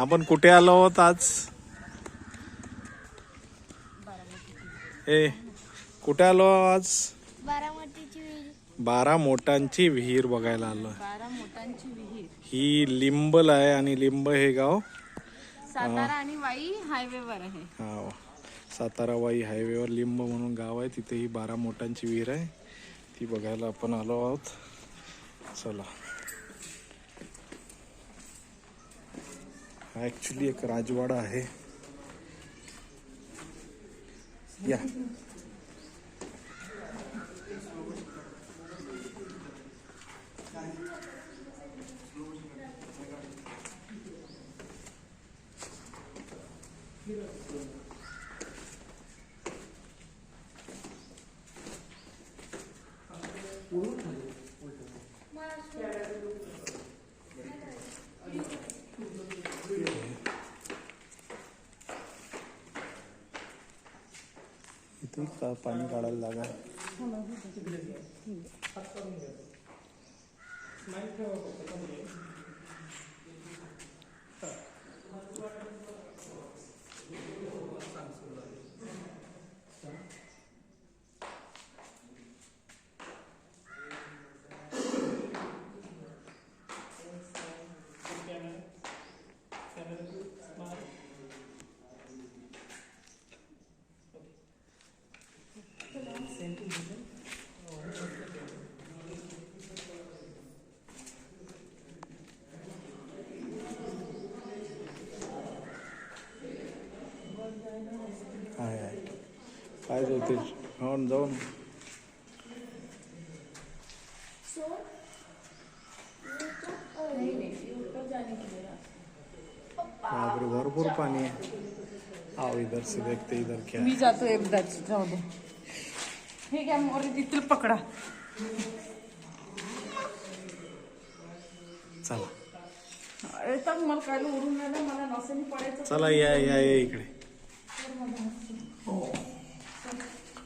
आपण कुठे आलो आहोत आज ए कुठे आलो आज बारा मोटांची विहीर बघायला आलो ही लिंबल आहे आणि लिंब हे गाव सातारा आणि वाई हायवेवर आहे हा हो. सातारा वाई हायवेवर लिंब म्हणून गाव आहे तिथे ही बारा मोटांची विहीर आहे ती बघायला आपण आलो आहोत चला हा एक राजवाडा आहे या इथून का पाणी काढायला लागा काय होते जाऊन जाऊन भरपूर पाणी आहे आओ इधर से देखते इधर क्या मी जातो एकदा जाऊ दे हे घ्या मोरे तिथलं पकडा चला अरे मला काय उरून मला नसेल चला या या इकडे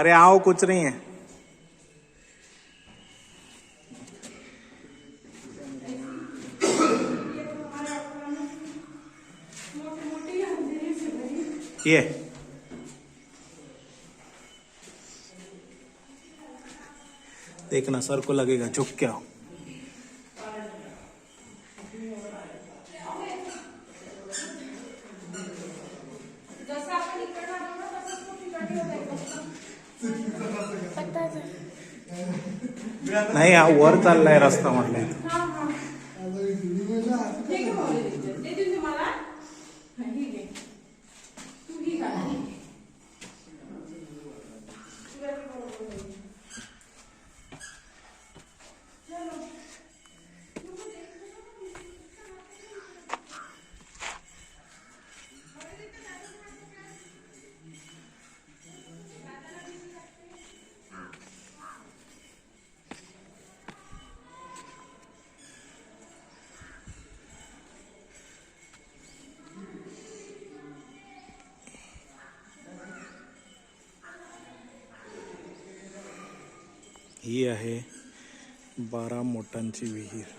अरे आओ कुछ नहीं है ये देखना सर को लगेगा झुक के आओ नाही हा वर चाललाय रस्ता म्हटलं ही है बारा मोटांची विहीर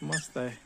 Must I?